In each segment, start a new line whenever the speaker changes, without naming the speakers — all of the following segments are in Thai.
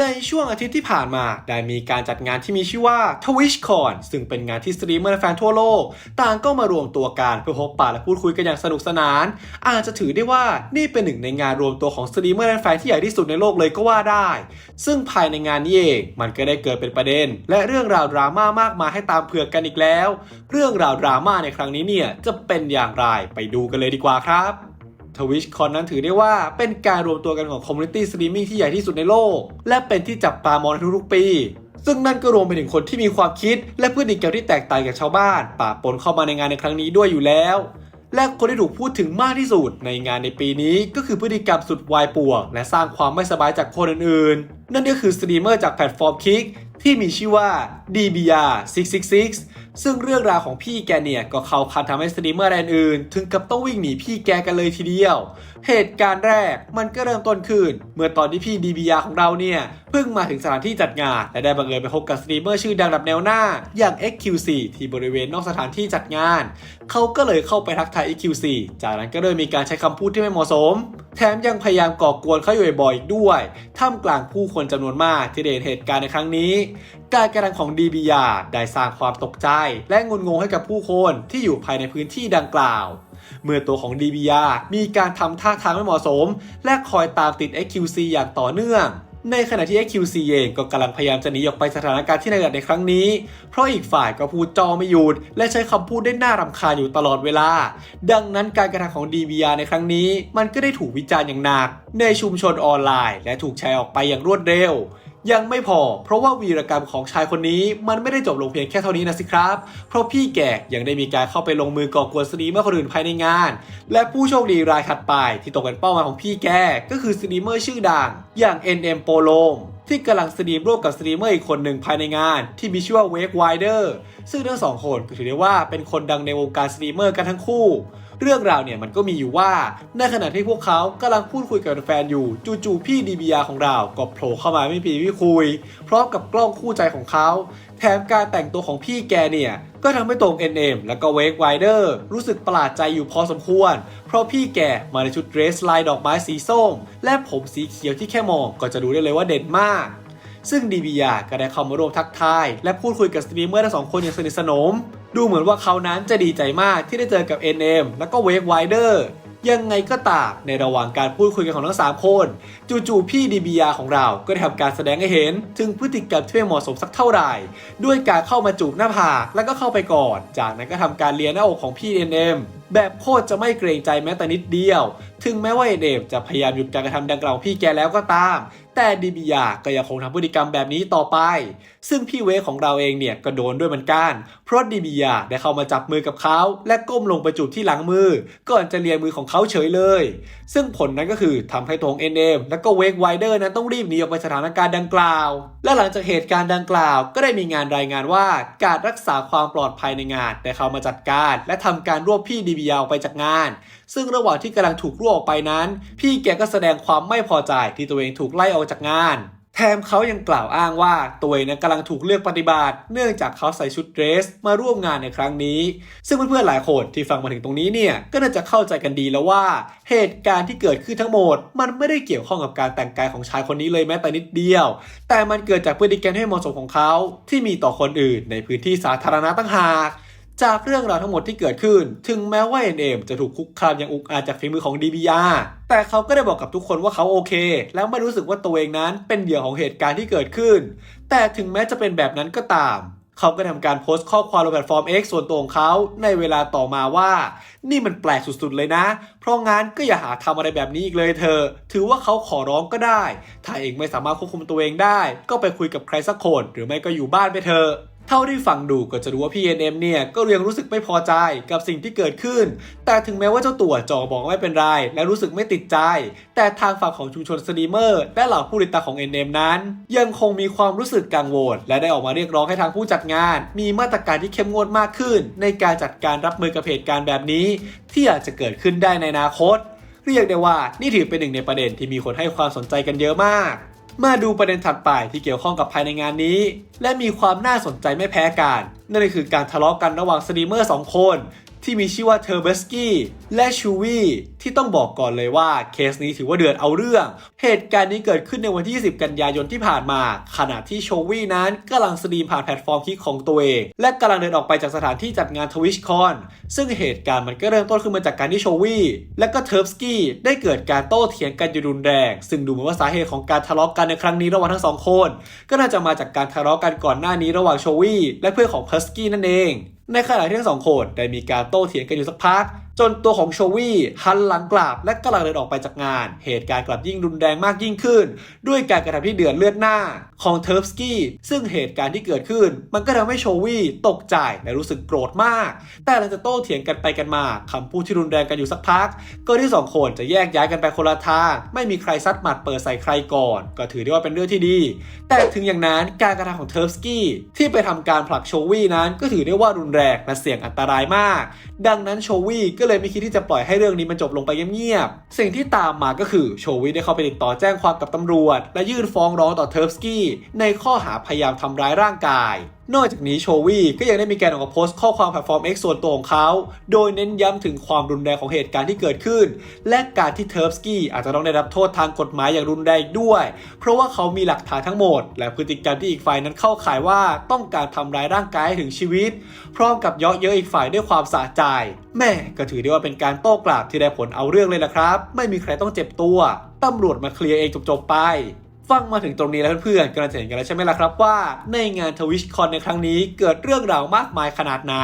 ในช่วงอาทิตย์ที่ผ่านมาได้มีการจัดงานที่มีชื่อว่า TwitchCon ซึ่งเป็นงานที่สตรีมเมอร์และแฟนทั่วโลก ต่างก็มารวมตัวกันเพื่อพบปะและพูดคุยกันอย่างสนุกสนาน อาจจะถือได้ว่านี่เป็นหนึ่งในงานรวมตัวของสตรีมเมอร์และแฟนที่ใหญ่ที่สุดในโลกเลยก็ว่าได้ ซึ่งภายในงานนี้เองมันก็ได้เกิดเป็นประเด็น และเรื่องราวดราม่ามากมายให้ตามเผือกกันอีกแล้ว เรื่องราวดราม่าในครั้งนี้เนี่ยจะเป็นอย่างไรไปดูกันเลยดีกว่าครับ ทวิชคอนนั้นถือได้ว่าเป็นการรวมตัวกันของคอมมูนิตี้สตรีมมิ่งที่ใหญ่ที่สุดในโลก และเป็นที่จับตามองในทุกๆปี ซึ่งนั่นก็รวมไปถึงคนที่มีความคิด และพฤติกรรมที่แตกต่างจากชาวบ้านป่าปนเข้ามาในงานในครั้งนี้ด้วยอยู่แล้ว และคนที่ถูกพูดถึงมากที่สุดในงานในปีนี้ ก็คือพฤติกรรมสุดวายป่วงและสร้างความไม่สบายจากคนอื่นๆ นั่นก็คือสตรีมเมอร์จากแพลตฟอร์มคิกที่มีชื่อว่า DBR 666 ซึ่งเรื่องราวของพี่แกเนี่ย ก็เข้าคันทำให้สตรีมเมอร์รายอื่น ถึงกับต้องวิ่งหนีพี่แกกันเลยทีเดียว เหตุการณ์แรกมันก็เริ่มต้นขึ้น เมื่อตอนที่พี่ DBR ของเราเนี่ย เพิ่งมาถึงสถานที่จัดงาน และได้บังเอิญไปพบกับสตรีมเมอร์ชื่อดังระดับแนวหน้า อย่าง XQC ที่บริเวณนอกสถานที่จัดงาน เขาก็เลยเข้าไปทักทาย XQC จากนั้นก็เริ่มมีการใช้คำพูดที่ไม่เหมาะสม แถมยังพยายามก่อกวนเขาอยู่บ่อยๆอีกด้วย ท่ามกลางผู้คนจำนวนมากที่ได้เห็นเหตุการณ์ในครั้งนี้ การกระทำของ DBR ได้สร้างความตกใจ และงุนงงให้กับผู้คนที่อยู่ภายในพื้นที่ดังกล่าว เมื่อตัวของ DBR มีการทำท่าทางไม่เหมาะสม และคอยตามติด XQC อย่างต่อเนื่องในขณะที่ XQC เองก็กำลังพยายามจะหนีออกไปสถานการณ์ที่ในระดับในครั้งนี้ เพราะอีกฝ่ายก็พูดจอไม่หยุดและใช้คำพูดได้น่ารำคาญอยู่ตลอดเวลา ดังนั้นการกระทำของ DBR ในครั้งนี้ มันก็ได้ถูกวิจารณ์อย่างหนัก ในชุมชนออนไลน์ และถูกแชร์ออกไปอย่างรวดเร็ว ยังไม่พอ เพราะว่าวีรกรรมของชายคนนี้มันไม่ได้จบลงเพียงแค่เท่านี้นะสิครับ เพราะพี่แกยังได้มีการเข้าไปลงมือก่อกวนสตรีมเมอร์คนอื่นภายในงาน และผู้โชคดีรายถัดไปที่ตกเป็นเป้าหมายของพี่แกก็คือสตรีมเมอร์ชื่อดังอย่าง NM p o l o m ที่กำลังสตรีมร่วมกับสตรีมเมอร์อีกคนหนึ่งภายในงาน ที่มีชื่อว่า Wake Wider ซึ่งทั้งสองคนก็ถือได้ว่าเป็นคนดังในวงการสตรีมเมอร์กันทั้งคู่ เรื่องราวเนี่ยมันก็มีอยู่ว่าในขณะที่พวกเขากำลังพูดคุยกับแฟนอยู่จู่ๆพี่ DBR ของเราก็โผล่เข้ามาไม่พีไม่คุย พร้อมกับกล้องคู่ใจของเขาแถมการแต่งตัวของพี่แกเนี่ยก็ทำให้ตรง NM แล้วก็ Wake Wider รู้สึกประหลาดใจอยู่พอสมควร เพราะพี่แกมาในชุดเดรสลายดอกไม้สีส้ม และผมสีเขียวที่แค่มองก็จะดูได้เลยว่าเด่นมาก ซึ่ง DBR ก็ได้เข้ามาร่วมทักทาย และพูดคุยกับสตรีมเมอร์ทั้งสองคนอย่างสนิทสนม ดูเหมือนว่าเขานั้นจะดีใจมากที่ได้เจอกับ NM แล้วก็ Wave Wider ยังไงก็ตามในระหว่างการพูดคุยกันของทั้ง 3 คน จู่ๆพี่ DBR ของเราก็ได้ทำการแสดงให้เห็น ถึงพฤติกรรมที่ไม่เหมาะสมสักเท่าไหร่ ด้วยการเข้ามาจูบหน้าผากแล้วก็เข้าไปกอดจากนั้นก็ทำการเลียหน้าอกของพี่ NM แบบโคตรจะไม่เกรงใจแม้แต่นิดเดียว ถึงแม้ว่า NM จะพยายามหยุดการกระทำดังกล่าวพี่แกแล้วก็ตาม แต่ดีบียาก็ยังคงทำพฤติกรรมแบบนี้ต่อไป ซึ่งพี่เวของเราเองเนี่ยก็โดนด้วยเหมือนกัน เพราะดีบียาได้เข้ามาจับมือกับเขา และก้มลงไปจูบที่หลังมือ ก่อนจะเลียมือของเขาเฉยเลย ซึ่งผลนั้นก็คือทำให้ตัวของ NM และก็เวกไวเดอร์นั้นต้องรีบหนีออกไปสถานการณ์ดังกล่าว และหลังจากเหตุการณ์ดังกล่าว ก็ได้มีงานรายงานว่าการรักษาความปลอดภัยในงานได้เข้ามาจัดการ และทำการรวบพี่ดีบียาออกไปจากงาน ซึ่งระหว่างที่กำลังถูกรวบออกไปนั้น พี่แกก็แสดงความไม่พอใจที่ตัวเองถูกไล่ออกจากงานแถมเขายังกล่าวอ้างว่าตัวเองนั้นกำลังถูกเลือกปฏิบัติ เนื่องจากเขาใส่ชุดเดรส มาร่วมงานในครั้งนี้ ซึ่งเพื่อนๆหลายคนที่ฟังมาถึงตรงนี้เนี่ย ก็น่าจะเข้าใจกันดีแล้วว่า เหตุการณ์ที่เกิดขึ้นทั้งหมด มันไม่ได้เกี่ยวข้องกับการแต่งกายของชายคนนี้เลยแม้แต่นิดเดียว แต่มันเกิดจากพฤติกรรมที่ไม่เหมาะสมของเขา ที่มีต่อคนอื่นในพื้นที่สาธารณะตั้งหาก จากเรื่องราวทั้งหมดที่เกิดขึ้น ถึงแม้ว่า NM จะถูกคุกคามอย่างอุกอาจจากฝีมือของ DBR แต่เขาก็ได้บอกกับทุกคนว่าเขาโอเค แล้วไม่รู้สึกว่าตัวเองนั้นเป็นเหยื่อของเหตุการณ์ที่เกิดขึ้น แต่ถึงแม้จะเป็นแบบนั้นก็ตาม เขาก็ทำการโพสต์ข้อความลงแพลตฟอร์ม X ส่วนตัวของเขาในเวลาต่อมาว่า นี่มันแปลกสุดๆเลยนะ เพราะงั้นก็อย่าหาทำอะไรแบบนี้อีกเลยเธอ ถือว่าเขาขอร้องก็ได้ ถ้าเองไม่สามารถควบคุมตัวเองได้ ก็ไปคุยกับใครสักคน หรือไม่ก็อยู่บ้านไปเถอะ เท่าที่ฟังดูก็จะรู้ว่าพี่ NM เนี่ยก็ยังรู้สึกไม่พอใจกับสิ่งที่เกิดขึ้น แต่ถึงแม้ว่าเจ้าตัวจอบอกว่าไม่เป็นไร และรู้สึกไม่ติดใจ แต่ทางฝั่งของชุมชนสตรีมเมอร์ และเหล่าผู้ติดตามของ NM นั้น ยังคงมีความรู้สึกกังวล และได้ออกมาเรียกร้องให้ทางผู้จัดงาน มีมาตรการที่เข้มงวดมากขึ้น ในการจัดการรับมือกับเหตุการณ์แบบนี้ ที่อาจจะเกิดขึ้นได้ในอนาคต เรียกได้ว่านี่ถือเป็นหนึ่งในประเด็นที่มีคนให้ความสนใจกันเยอะมาก มาดูประเด็นถัดไปที่เกี่ยวข้องกับภายในงานนี้ และมีความน่าสนใจไม่แพ้กัน นั่นก็คือการทะเลาะกันระหว่างสตรีมเมอร์สองคน ที่มีชื่อว่าเทอร์เบสกี้และชูวีที่ต้องบอกก่อนเลยว่าเคสนี้ถือว่าเดือดเอาเรื่อง เหตุการณ์นี้เกิดขึ้นในวันที่20กันยายนที่ผ่านมา ขณะที่โชวีนั้นกำลังสตรีมผ่านแพลตฟอร์มคิกของตัวเอง และกำลังเดินออกไปจากสถานที่จัดงานทวิชคอนซึ่งเหตุการณ์มันก็เริ่มต้นขึ้นมาจากการที่โชวีและก็เทอร์บสกี้ได้เกิดการโต้เถียงกันอยู่รุนแรง ซึ่งดูเหมือนว่าสาเหตุของการทะเลาะกันในครั้งนี้ระหว่างทั้งสองคน ก็น่าจะมาจากการทะเลาะกันก่อนหน้านี้ระหว่างโชวีและเพื่อนของเพิร์สกี้นั่นเอง ในขณะที่ทั้งสองคนได้มีการโต้เถียงกันอยู่สักพัก จนตัวของโชวี่หันหลังกลับและกำลังเดินออกไปจากงาน เหตุการณ์กลับยิ่งรุนแรงมากยิ่งขึ้น ด้วยการกระทำที่เดือดเลือดหน้าของเทิร์ฟสกี้ซึ่งเหตุการณ์ที่เกิดขึ้น มันก็ทำให้โชวี่ตกใจและรู้สึกโกรธมาก แต่หลังจากโต้เถียงกันไปกันมาคำพูดที่รุนแรงกันอยู่สักพัก ก็ที่สองคนจะแยกย้ายกันไปคนละทางไม่มีใครซัดหมัดเปิดใส่ใครก่อน ก็ถือได้ว่าเป็นเรื่องที่ดี แต่ถึงอย่างนั้นการกระทำของเทิร์ฟสกี้ที่ไปทำการผลักโชวี่นั้นก็ถือได้ว่ารุนแรงและเสี่ยงอันตรายมาก ดังนั้นโชวี่ก็เลยไม่คิดที่จะปล่อยให้เรื่องนี้มันจบลงไปเงียบๆ สิ่งที่ตามมาก็คือโชวี่ได้เข้าไปติดต่อแจ้งความกับตำรวจ และยื่นฟ้องร้องต่อเทิร์ฟสกี้ในข้อหาพยายามทำร้ายร่างกาย นอกจากนี้โชวี่ก็ยังได้มีการออกมาโพสต์ข้อความแพลตฟอร์ม X ส่วนตัวของเขา โดยเน้นย้ำถึงความรุนแรงของเหตุการณ์ที่เกิดขึ้น และการที่เทิร์ฟสกี้อาจจะต้องได้รับโทษทางกฎหมายอย่างรุนแรงด้วย เพราะว่าเขามีหลักฐานทั้งหมด และพฤติกรรมที่อีกฝ่ายนั้นเข้าข่ายว่าต้องการทำร้ายร่างกายให้ถึงชีวิต พร้อมกับเยาะเย้ยอีกฝ่ายด้วยความสะใจ แม่ก็ถือได้ว่าเป็นการโต้กลับที่ได้ผลเอาเรื่องเลยละครับ ไม่มีใครต้องเจ็บตัวตำรวจมาเคลียร์เองจบๆไป ฟังมาถึงตรงนี้แล้วเพื่อนๆก็น่าจะเห็นกันแล้วใช่ไหมล่ะครับว่า ในงานทวิชคอนในครั้งนี้เกิดเรื่องราวมากมายขนาดไหน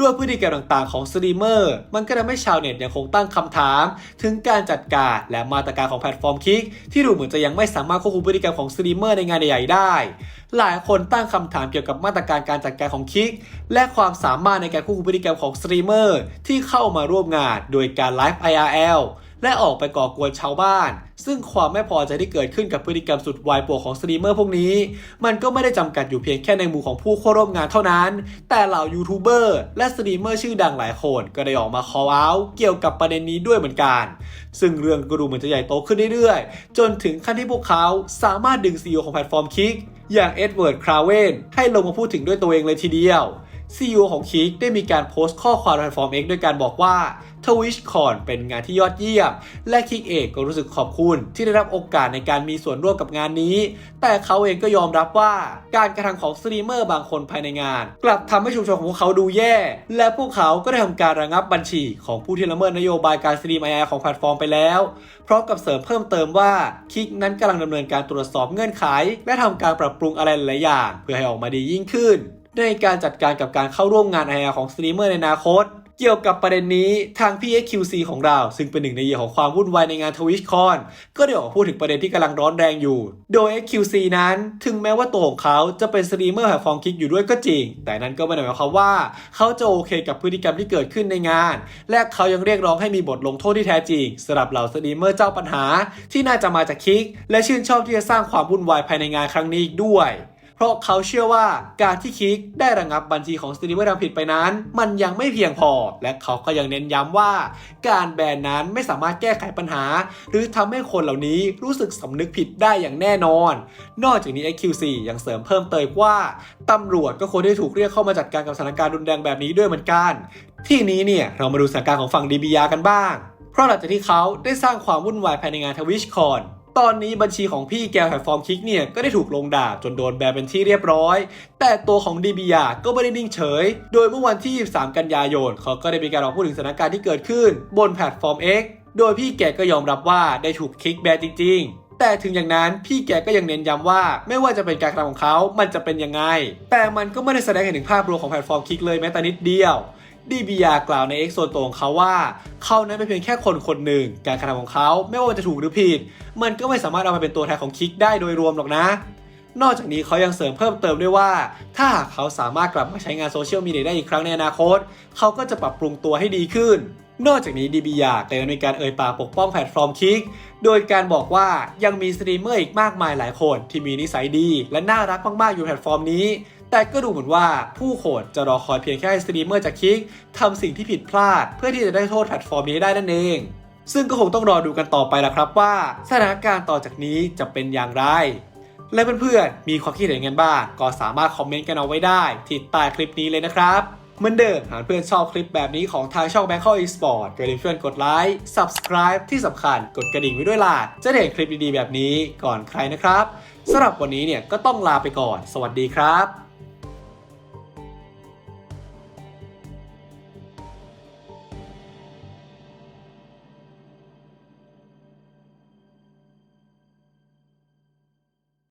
ด้วยพฤติกรรมต่างๆของสตรีมเมอร์ มันก็ทำให้ชาวเน็ตยังคงตั้งคำถาม ถึงการจัดการและมาตรการของแพลตฟอร์มคิกที่ดูเหมือนจะยังไม่สามารถควบคุมพฤติกรรมของสตรีมเมอร์ในงานใหญ่ๆได้ หลายคนตั้งคำถามเกี่ยวกับมาตรการการจัดการของคิกและความสามารถในการควบคุมพฤติกรรมของสตรีมเมอร์ที่เข้ามาร่วมงาน โดยการไลฟ์ IRL และออกไปก่อกวนชาวบ้าน ซึ่งความไม่พอใจที่เกิดขึ้นกับพฤติกรรมสุดวายป่วของสตรีมเมอร์พวกนี้ มันก็ไม่ได้จำกัดอยู่เพียงแค่ในหมู่ของผู้เข้าร่วมงานเท่านั้น แต่เหล่ายูทูบเบอร์และสตรีมเมอร์ชื่อดังหลายคนก็ได้ออกมา call out เกี่ยวกับประเด็นนี้ด้วยเหมือนกัน ซึ่งเรื่องก็ดูเหมือนจะใหญ่โตขึ้นเรื่อยๆ จนถึงขั้นที่พวกเขาสามารถดึง CEO ของแพลตฟอร์มคิกอย่างเอ็ดเวิร์ด คราเวนให้ลงมาพูดถึงด้วยตัวเองเลยทีเดียว CEO ของคิกได้มีการโพสต์ข้อความในแพลตฟอร์ม X ด้วยการบอกว่า Twitch c o n เป็นงานที่ยอดเยี่ยม และคิกเองก็รู้สึกขอบคุณที่ได้รับโอกาสในการมีส่วนร่วมกับงานนี้ แต่เขาเองก็ยอมรับว่า การกระทำของสตรีมเมอร์บางคนภายในงาน กลับทำให้ชุมชนของพวกเขาดูแย่ และพวกเขาก็ได้ทำการระงับบัญชีของผู้ที่ละเมิดนโยบายการสตรีมไอของแพลตฟอร์มไปแล้วพร้อมกับเสริมเพิ่มเติมว่าคิกนั้นกำลังดำเนินการตรวจสอบเงื่อนไข และทำการปรับปรุงอะไรหลายอย่าง เพื่อให้ออกมาดียิ่งขึ้น ในการจัดการกับการเข้าร่วมงาน IR ของสตรีมเมอร์ในอนาคต เกี่ยวกับประเด็นนี้ทาง PXQC ของเรา ซึ่งเป็นหนึ่งในเหยื่อของความวุ่นวายในงาน TwitchCon ก็ได้ออกมาพูดถึงประเด็นที่กำลังร้อนแรงอยู่ โดย XQC นั้นถึงแม้ว่าตัวของเขาจะเป็นสตรีมเมอร์แพลตฟอร์มคิกอยู่ด้วยก็จริง แต่นั้นก็ไม่ได้หมายความว่า เขาจะโอเคกับพฤติกรรมที่เกิดขึ้นในงาน และเขายังเรียกร้องให้มีบทลงโทษที่แท้จริงสำหรับเหล่าสตรีมเมอร์เจ้าปัญหา ที่น่าจะมาจากคิก และชื่นชอบที่จะสร้างความวุ่นวายภายในงานครั้งนี้อีกด้วย เพราะเขาเชื่อว่าการที่คิกได้ระงับบัญชีของสตรีมเมอร์ทำผิดไปนั้น มันยังไม่เพียงพอ และเขาก็ยังเน้นย้ำว่า การแบนนั้นไม่สามารถแก้ไขปัญหา หรือทำให้คนเหล่านี้รู้สึกสำนึกผิดได้อย่างแน่นอน นอกจากนี้ XQC ยังเสริมเพิ่มเติมว่าตำรวจก็ควรได้ถูกเรียกเข้ามาจัดการกับสถานการณ์รุนแรงแบบนี้ด้วยเหมือนกัน ที่นี้เนี่ยเรามาดูสถานการณ์ของฝั่ง DBR กันบ้าง เพราะหลังจากที่เขาได้สร้างความวุ่นวายภายในงานทวิชคอน ตอนนี้บัญชีของพี่แกวแพลตฟอร์มคิกเนี่ย ก็ได้ถูกลงดาบจนโดนแบนเป็นที่เรียบร้อย แต่ตัวของ DBR ก็ไม่ได้นิ่งเฉย โดยเมื่อวันที่ 23 กันยายนเขาก็ได้มีการออกพูดถึงสถานการณ์ที่เกิดขึ้น บนแพลตฟอร์ม X โดยพี่แกก็ยอมรับว่าได้ถูกคิกแบนจริงๆ แต่ถึงอย่างนั้นพี่แกก็ยังเน้นย้ำว่าไม่ว่าจะเป็นการกระทำของเขา มันจะเป็นยังไง แต่มันก็ไม่ได้แสดงให้เห็นถึงภาพรวมของแพลตฟอร์มคิกเลยแม้แต่นิดเดียว DBR กล่าวใน X ส่วนตัวของเขาว่า เขานั้นเป็นเพียงแค่คนคนหนึ่ง การกระทำของเขาไม่ว่าจะถูกหรือผิด มันก็ไม่สามารถเอามาเป็นตัวแทนของคิกได้โดยรวมหรอกนะ นอกจากนี้เขายังเสริมเพิ่มเติมด้วยว่า ถ้าหากเขาสามารถกลับมาใช้งานโซเชียลมีเดียได้อีกครั้งในอนาคต เขาก็จะปรับปรุงตัวให้ดีขึ้นนอกจากนี้ DBR ก็ยังมีการเอ่ยปากปกป้องแพลตฟอร์มคิก โดยการบอกว่ายังมีสตรีมเมอร์อีกมากมายหลายคนที่มีนิสัยดีและน่ารักมากๆอยู่แพลตฟอร์มนี้ แต่ก็ดูเหมือนว่าผู้คนจะรอคอยเพียงแค่สตรีมเมอร์จากคิกทำสิ่งที่ผิดพลาด เพื่อที่จะได้โทษแพลตฟอร์มนี้ได้นั่นเอง ซึ่งก็คงต้องรอดูกันต่อไปละครับว่าสถานการณ์ต่อจากนี้จะเป็นอย่างไร และเพื่อนๆมีความคิดเห็นกันบ้างก็สามารถคอมเมนต์กันเอาไว้ได้ที่ใต้คลิปนี้เลยนะครับเหมือนเดิมหากเพื่อนชอบคลิปแบบนี้ของทางช่อง Bangkok Esport อย่าลืมช่วยกดไลค์ Subscribe ที่สำคัญกดกระดิ่งไว้ด้วยล่ะ จะได้เห็นคลิปดีๆแบบนี้ก่อนใครนะครับสำหรับวันนี้เนี่ยก็ต้องลาไปก่อน สวัสดีครับ